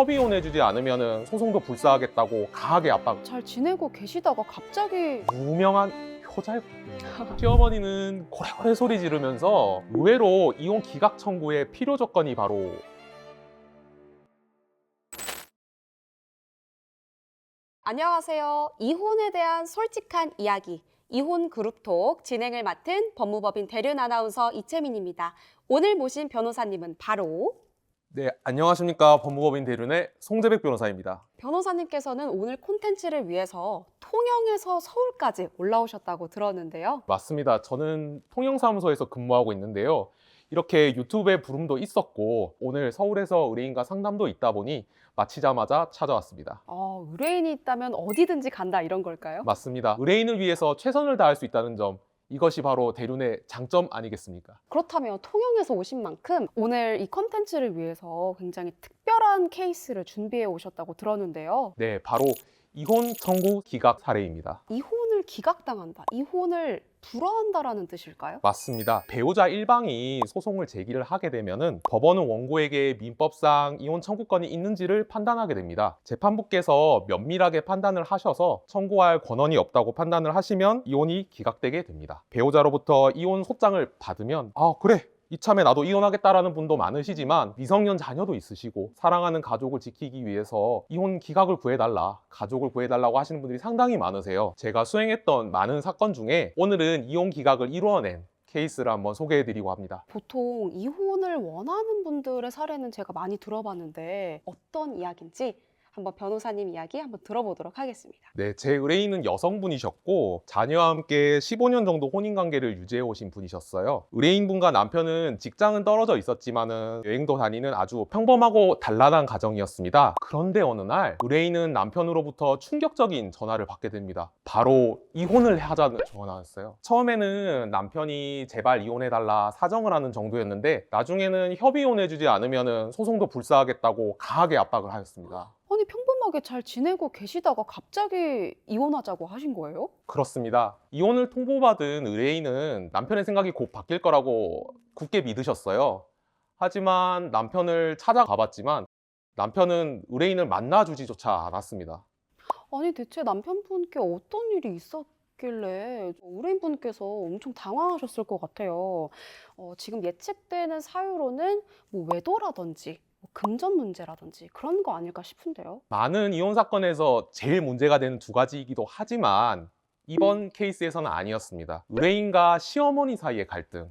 협의혼해주지 않으면 소송도 불사하겠다고 강하게 압박. 잘 지내고 계시다가 갑자기 유명한 효자였거든요. 시어머니는 고래고래 소리 지르면서 의외로 이혼 기각 청구의 필요 조건이 바로 안녕하세요. 이혼에 대한 솔직한 이야기. 이혼 그룹톡 진행을 맡은 법무법인 대륜 아나운서 이채민입니다. 오늘 모신 변호사님은 바로 네 안녕하십니까 법무법인 대륜의 송재백 변호사입니다. 변호사님께서는 오늘 콘텐츠를 위해서 통영에서 서울까지 올라오셨다고 들었는데요. 맞습니다. 저는 통영사무소에서 근무하고 있는데요. 이렇게 유튜브에 부름도 있었고 오늘 서울에서 의뢰인과 상담도 있다 보니 마치자마자 찾아왔습니다. 어, 의뢰인이 있다면 어디든지 간다 이런 걸까요? 맞습니다. 의뢰인을 위해서 최선을 다할 수 있다는 점 이것이 바로 대륜의 장점 아니겠습니까? 그렇다면 통영에서 오신 만큼 오늘 이 컨텐츠를 위해서 굉장히 특별한 케이스를 준비해 오셨다고 들었는데요. 네, 바로 이혼 청구 기각 사례입니다. 이혼을 기각당한다. 이혼을 불허한다라는 뜻일까요? 맞습니다. 배우자 일방이 소송을 제기를 하게 되면은 법원은 원고에게 민법상 이혼 청구권이 있는지를 판단하게 됩니다. 재판부께서 면밀하게 판단을 하셔서 청구할 권한이 없다고 판단을 하시면 이혼이 기각되게 됩니다. 배우자로부터 이혼 소장을 받으면 아 그래 이참에 나도 이혼하겠다라는 분도 많으시지만 미성년 자녀도 있으시고 사랑하는 가족을 지키기 위해서 이혼 기각을 구해달라 가족을 구해달라고 하시는 분들이 상당히 많으세요. 제가 수행했던 많은 사건 중에 오늘은 이혼 기각을 이루어낸 케이스를 한번 소개해드리고 합니다. 보통 이혼을 원하는 분들의 사례는 제가 많이 들어봤는데 어떤 이야기인지 한번 변호사님 이야기 한번 들어보도록 하겠습니다. 네, 제 의뢰인은 여성분이셨고 자녀와 함께 15년 정도 혼인 관계를 유지해 오신 분이셨어요. 의뢰인분과 남편은 직장은 떨어져 있었지만은 여행도 다니는 아주 평범하고 단란한 가정이었습니다. 그런데 어느 날 의뢰인은 남편으로부터 충격적인 전화를 받게 됩니다. 바로 이혼을 하자는 전화였어요. 처음에는 남편이 제발 이혼해 달라 사정을 하는 정도였는데 나중에는 협의 이혼해 주지 않으면 소송도 불사하겠다고 강하게 압박을 하였습니다. 아니 평범하게 잘 지내고 계시다가 갑자기 이혼하자고 하신 거예요? 그렇습니다. 이혼을 통보받은 의뢰인은 남편의 생각이 곧 바뀔 거라고 굳게 믿으셨어요. 하지만 남편을 찾아가 봤지만 남편은 의뢰인을 만나주지조차 않았습니다. 아니 대체 남편분께 어떤 일이 있었길래 의뢰인분께서 엄청 당황하셨을 것 같아요. 어, 지금 예측되는 사유로는 뭐 외도라든지 뭐 금전 문제라든지 그런 거 아닐까 싶은데요. 많은 이혼 사건에서 제일 문제가 되는 두 가지이기도 하지만 이번 케이스에서는 아니었습니다. 의뢰인과 시어머니 사이의 갈등.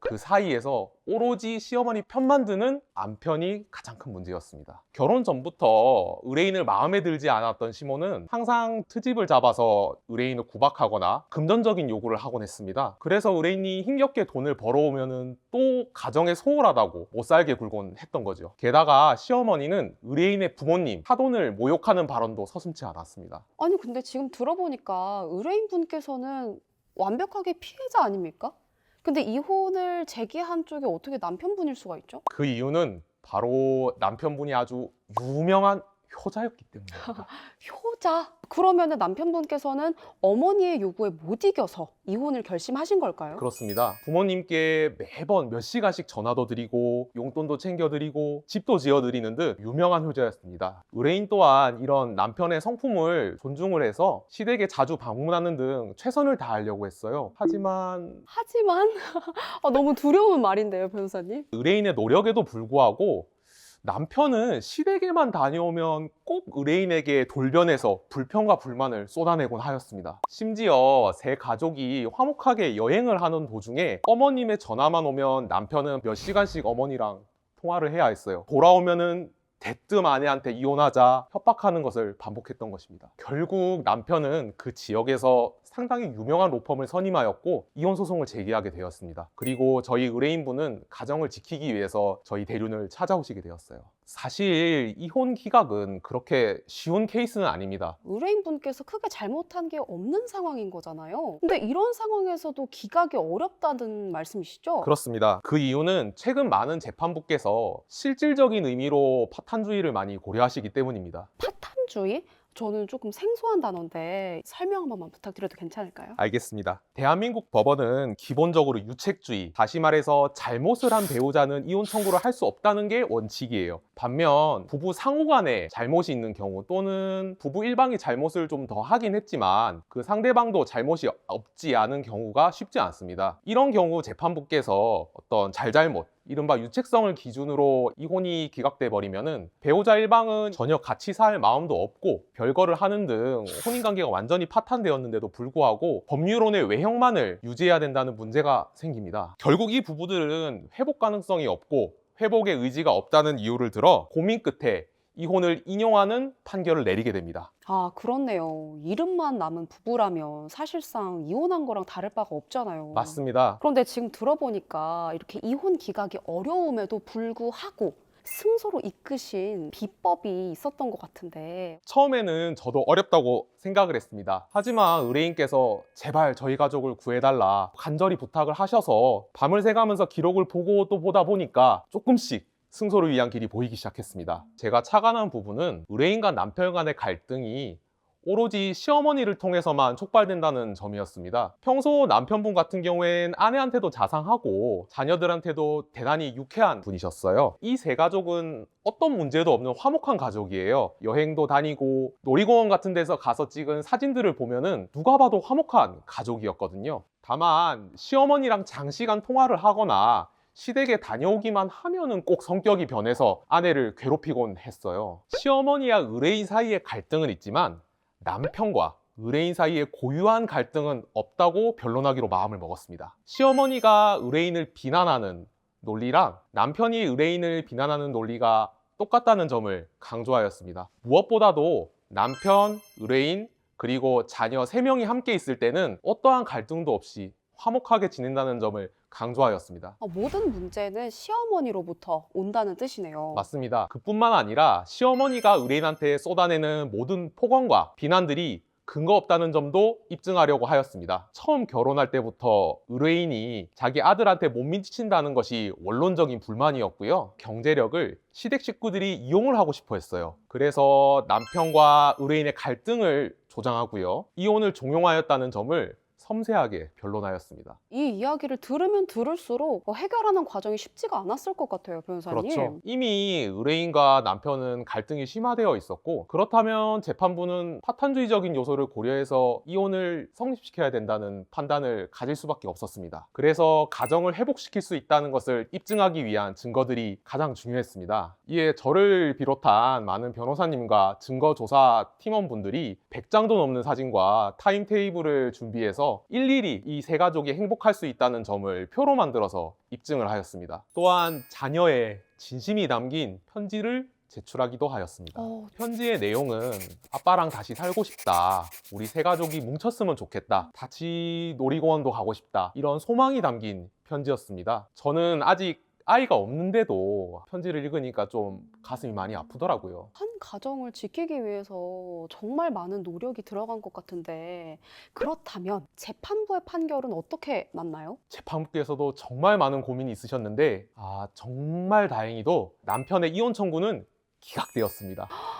그 사이에서 오로지 시어머니 편만 드는 남편이 가장 큰 문제였습니다. 결혼 전부터 의뢰인을 마음에 들지 않았던 시모는 항상 트집을 잡아서 의뢰인을 구박하거나 금전적인 요구를 하곤 했습니다. 그래서 의뢰인이 힘겹게 돈을 벌어오면은 또 가정에 소홀하다고 못 살게 굴곤 했던 거죠. 게다가 시어머니는 의뢰인의 부모님, 사돈을 모욕하는 발언도 서슴지 않았습니다. 아니 근데 지금 들어보니까 의뢰인 분께서는 완벽하게 피해자 아닙니까? 근데 이혼을 제기한 쪽이 어떻게 남편분일 수가 있죠? 그 이유는 바로 남편분이 아주 유명한 효자였기 때문입니다. 효자? 그러면 은 남편분께서는 어머니의 요구에 못 이겨서 이혼을 결심하신 걸까요? 그렇습니다. 부모님께 매번 몇 시간씩 전화도 드리고 용돈도 챙겨드리고 집도 지어드리는 듯 유명한 효자였습니다. 의뢰인 또한 이런 남편의 성품을 존중을 해서 시댁에 자주 방문하는 등 최선을 다하려고 했어요. 하지만 하지만 아, 너무 두려운 말인데요, 변호사님. 의뢰인의 노력에도 불구하고 남편은 시댁에만 다녀오면 꼭 의뢰인에게 돌변해서 불평과 불만을 쏟아내곤 하였습니다. 심지어 세 가족이 화목하게 여행을 하는 도중에 어머님의 전화만 오면 남편은 몇 시간씩 어머니랑 통화를 해야 했어요. 돌아오면은 대뜸 아내한테 이혼하자 협박하는 것을 반복했던 것입니다. 결국 남편은 그 지역에서 상당히 유명한 로펌을 선임하였고 이혼 소송을 제기하게 되었습니다. 그리고 저희 의뢰인분은 가정을 지키기 위해서 저희 대륜을 찾아오시게 되었어요. 사실 이혼 기각은 그렇게 쉬운 케이스는 아닙니다. 의뢰인분께서 크게 잘못한 게 없는 상황인 거잖아요. 근데 이런 상황에서도 기각이 어렵다는 말씀이시죠? 그렇습니다. 그 이유는 최근 많은 재판부께서 실질적인 의미로 파탄주의를 많이 고려하시기 때문입니다. 사전주의? 저는 조금 생소한 단어인데 설명 한 번만 부탁드려도 괜찮을까요? 알겠습니다. 대한민국 법원은 기본적으로 유책주의, 다시 말해서 잘못을 한 배우자는 이혼 청구를 할 수 없다는 게 원칙이에요. 반면 부부 상호 간에 잘못이 있는 경우 또는 부부 일방이 잘못을 좀 더 하긴 했지만 그 상대방도 잘못이 없지 않은 경우가 쉽지 않습니다. 이런 경우 재판부께서 어떤 잘잘못 이른바 유책성을 기준으로 이혼이 기각돼 버리면은 배우자 일방은 전혀 같이 살 마음도 없고 별거를 하는 등 혼인 관계가 완전히 파탄되었는데도 불구하고 법률론의 외형만을 유지해야 된다는 문제가 생깁니다. 결국 이 부부들은 회복 가능성이 없고 회복의 의지가 없다는 이유를 들어 고민 끝에 이혼을 인용하는 판결을 내리게 됩니다. 아, 그렇네요. 이름만 남은 부부라면 사실상 이혼한 거랑 다를 바가 없잖아요. 맞습니다. 그런데 지금 들어보니까 이렇게 이혼 기각이 어려움에도 불구하고 승소로 이끄신 비법이 있었던 것 같은데 처음에는 저도 어렵다고 생각을 했습니다. 하지만 의뢰인께서 제발 저희 가족을 구해달라 간절히 부탁을 하셔서 밤을 새가면서 기록을 보고 또 보다 보니까 조금씩 승소를 위한 길이 보이기 시작했습니다. 제가 착안한 부분은 의뢰인과 남편 간의 갈등이 오로지 시어머니를 통해서만 촉발된다는 점이었습니다. 평소 남편분 같은 경우엔 아내한테도 자상하고 자녀들한테도 대단히 유쾌한 분이셨어요. 이 세 가족은 어떤 문제도 없는 화목한 가족이에요. 여행도 다니고 놀이공원 같은 데서 가서 찍은 사진들을 보면은 누가 봐도 화목한 가족이었거든요. 다만 시어머니랑 장시간 통화를 하거나 시댁에 다녀오기만 하면은 꼭 성격이 변해서 아내를 괴롭히곤 했어요. 시어머니와 의뢰인 사이의 갈등은 있지만 남편과 의뢰인 사이에 고유한 갈등은 없다고 변론하기로 마음을 먹었습니다. 시어머니가 의뢰인을 비난하는 논리랑 남편이 의뢰인을 비난하는 논리가 똑같다는 점을 강조하였습니다. 무엇보다도 남편, 의뢰인, 그리고 자녀 3명이 함께 있을 때는 어떠한 갈등도 없이 화목하게 지낸다는 점을 강조하였습니다. 아, 모든 문제는 시어머니로부터 온다는 뜻이네요. 맞습니다. 그뿐만 아니라 시어머니가 의뢰인한테 쏟아내는 모든 폭언과 비난들이 근거 없다는 점도 입증하려고 하였습니다. 처음 결혼할 때부터 의뢰인이 자기 아들한테 못 미친다는 것이 원론적인 불만이었고요. 경제력을 시댁 식구들이 이용을 하고 싶어 했어요. 그래서 남편과 의뢰인의 갈등을 조장하고요. 이혼을 종용하였다는 점을 섬세하게 변론하였습니다. 이 이야기를 들으면 들을수록 어, 해결하는 과정이 쉽지가 않았을 것 같아요, 변호사님. 그렇죠. 이미 의뢰인과 남편은 갈등이 심화되어 있었고 그렇다면 재판부는 파탄주의적인 요소를 고려해서 이혼을 성립시켜야 된다는 판단을 가질 수밖에 없었습니다. 그래서 가정을 회복시킬 수 있다는 것을 입증하기 위한 증거들이 가장 중요했습니다. 이에 저를 비롯한 많은 변호사님과 증거조사 팀원분들이 100장도 넘는 사진과 타임테이블을 준비해서 일일이 이 세 가족이 행복할 수 있다는 점을 표로 만들어서 입증을 하였습니다. 또한 자녀의 진심이 담긴 편지를 제출하기도 하였습니다. 어, 편지의 내용은 아빠랑 다시 살고 싶다. 우리 세 가족이 뭉쳤으면 좋겠다. 같이 놀이공원도 가고 싶다. 이런 소망이 담긴 편지였습니다. 저는 아직 아이가 없는데도 편지를 읽으니까 좀 가슴이 많이 아프더라고요. 한 가정을 지키기 위해서 정말 많은 노력이 들어간 것 같은데 그렇다면 재판부의 판결은 어떻게 났나요? 재판부께서도 정말 많은 고민이 있으셨는데 아 정말 다행히도 남편의 이혼 청구는 기각되었습니다.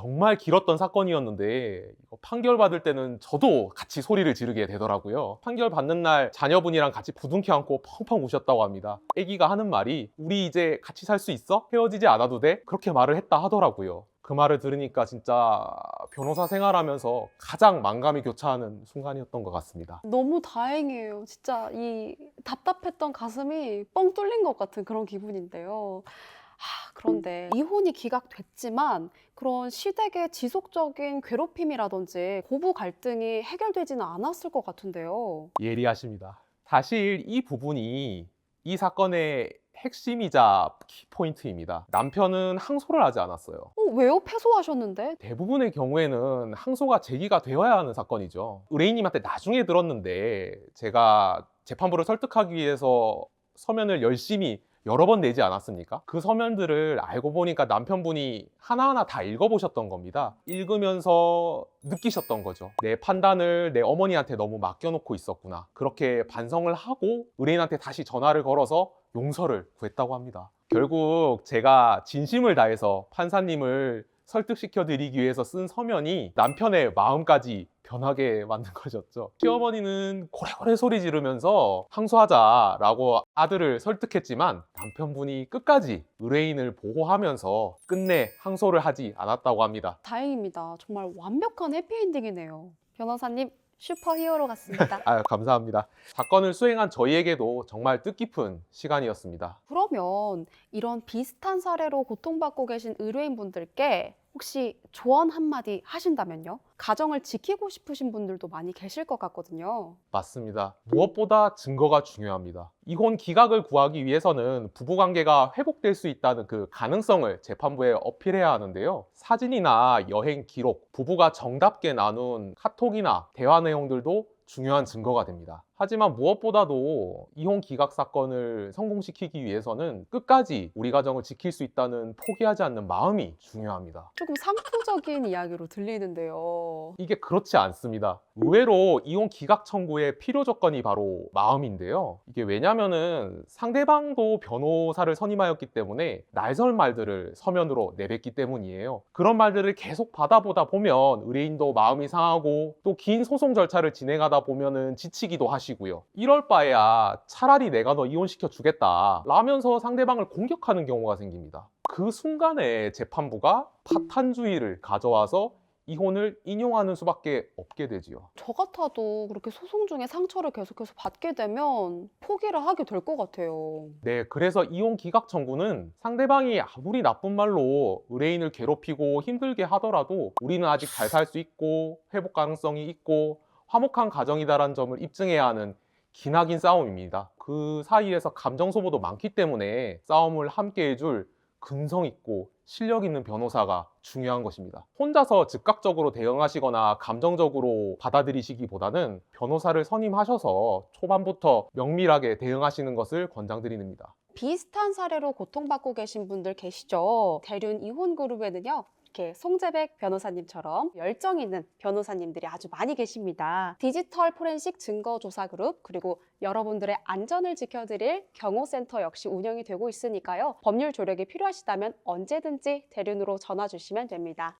정말 길었던 사건이었는데 판결 받을 때는 저도 같이 소리를 지르게 되더라고요. 판결 받는 날 자녀분이랑 같이 부둥켜 안고 펑펑 우셨다고 합니다. 아기가 하는 말이 우리 이제 같이 살 수 있어? 헤어지지 않아도 돼? 그렇게 말을 했다 하더라고요. 그 말을 들으니까 진짜 변호사 생활하면서 가장 만감이 교차하는 순간이었던 것 같습니다. 너무 다행이에요. 진짜 이 답답했던 가슴이 뻥 뚫린 것 같은 그런 기분인데요. 하, 그런데 이혼이 기각됐지만 그런 시댁의 지속적인 괴롭힘이라든지 고부 갈등이 해결되지는 않았을 것 같은데요. 예리하십니다. 사실 이 부분이 이 사건의 핵심이자 키포인트입니다. 남편은 항소를 하지 않았어요. 어, 왜요? 패소하셨는데? 대부분의 경우에는 항소가 제기가 되어야 하는 사건이죠. 의뢰인님한테 나중에 들었는데 제가 재판부를 설득하기 위해서 서면을 열심히 여러 번 내지 않았습니까? 그 서면들을 알고 보니까 남편분이 하나하나 다 읽어보셨던 겁니다. 읽으면서 느끼셨던 거죠. 내 판단을 내 어머니한테 너무 맡겨놓고 있었구나. 그렇게 반성을 하고 의뢰인한테 다시 전화를 걸어서 용서를 구했다고 합니다. 결국 제가 진심을 다해서 판사님을 설득시켜 드리기 위해서 쓴 서면이 남편의 마음까지 변하게 만든 것이었죠. 시어머니는 고래고래 소리 지르면서 항소하자라고 아들을 설득했지만 남편분이 끝까지 의뢰인을 보호하면서 끝내 항소를 하지 않았다고 합니다. 다행입니다. 정말 완벽한 해피엔딩이네요. 변호사님 슈퍼 히어로 같습니다. 아, 감사합니다. 사건을 수행한 저희에게도 정말 뜻깊은 시간이었습니다. 그러면 이런 비슷한 사례로 고통받고 계신 의뢰인분들께 혹시 조언 한마디 하신다면요? 가정을 지키고 싶으신 분들도 많이 계실 것 같거든요. 맞습니다. 무엇보다 증거가 중요합니다. 이혼 기각을 구하기 위해서는 부부관계가 회복될 수 있다는 그 가능성을 재판부에 어필해야 하는데요. 사진이나 여행 기록, 부부가 정답게 나눈 카톡이나 대화 내용들도 중요한 증거가 됩니다. 하지만 무엇보다도 이혼 기각 사건을 성공시키기 위해서는 끝까지 우리 가정을 지킬 수 있다는 포기하지 않는 마음이 중요합니다. 조금 상투적인 이야기로 들리는데요. 이게 그렇지 않습니다. 의외로 이혼 기각 청구의 필요 조건이 바로 마음인데요. 이게 왜냐면은 상대방도 변호사를 선임하였기 때문에 날설 말들을 서면으로 내뱉기 때문이에요. 그런 말들을 계속 받아보다 보면 의뢰인도 마음이 상하고 또 긴 소송 절차를 진행하다 보면은 지치기도 하시고 요. 이럴 바에야 차라리 내가 너 이혼시켜 주겠다. 라면서 상대방을 공격하는 경우가 생깁니다. 그 순간에 재판부가 파탄주의를 가져와서 이혼을 인용하는 수밖에 없게 되지요. 저 같아도 그렇게 소송 중에 상처를 계속해서 받게 되면 포기를 하게 될 것 같아요. 네, 그래서 이혼 기각 청구는 상대방이 아무리 나쁜 말로 의뢰인을 괴롭히고 힘들게 하더라도 우리는 아직 잘 살 수 있고 회복 가능성이 있고 화목한 가정이다라는 점을 입증해야 하는 기나긴 싸움입니다. 그 사이에서 감정 소모도 많기 때문에 싸움을 함께 해줄 근성 있고 실력 있는 변호사가 중요한 것입니다. 혼자서 즉각적으로 대응하시거나 감정적으로 받아들이시기보다는 변호사를 선임하셔서 초반부터 명밀하게 대응하시는 것을 권장드립니다. 비슷한 사례로 고통받고 계신 분들 계시죠? 대륜 이혼 그룹에는요. 이렇게 송재백 변호사님처럼 열정 있는 변호사님들이 아주 많이 계십니다. 디지털 포렌식 증거조사 그룹 그리고 여러분들의 안전을 지켜드릴 경호센터 역시 운영이 되고 있으니까요. 법률 조력이 필요하시다면 언제든지 대륜으로 전화 주시면 됩니다.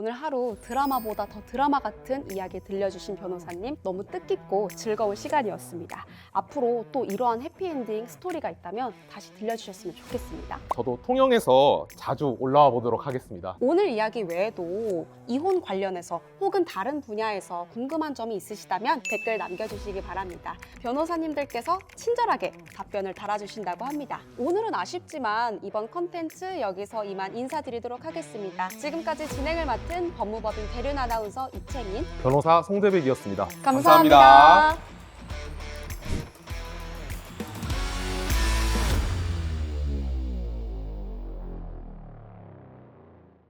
오늘 하루 드라마보다 더 드라마 같은 이야기 들려주신 변호사님 너무 뜻깊고 즐거운 시간이었습니다. 앞으로 또 이러한 해피엔딩 스토리가 있다면 다시 들려주셨으면 좋겠습니다. 저도 통영에서 자주 올라와 보도록 하겠습니다. 오늘 이야기 외에도 이혼 관련해서 혹은 다른 분야에서 궁금한 점이 있으시다면 댓글 남겨주시기 바랍니다. 변호사님들께서 친절하게 답변을 달아주신다고 합니다. 오늘은 아쉽지만 이번 컨텐츠 여기서 이만 인사드리도록 하겠습니다. 지금까지 진행을 맡은 법무법인 대륜 아나운서 이채민. 변호사 송재백이었습니다. 감사합니다.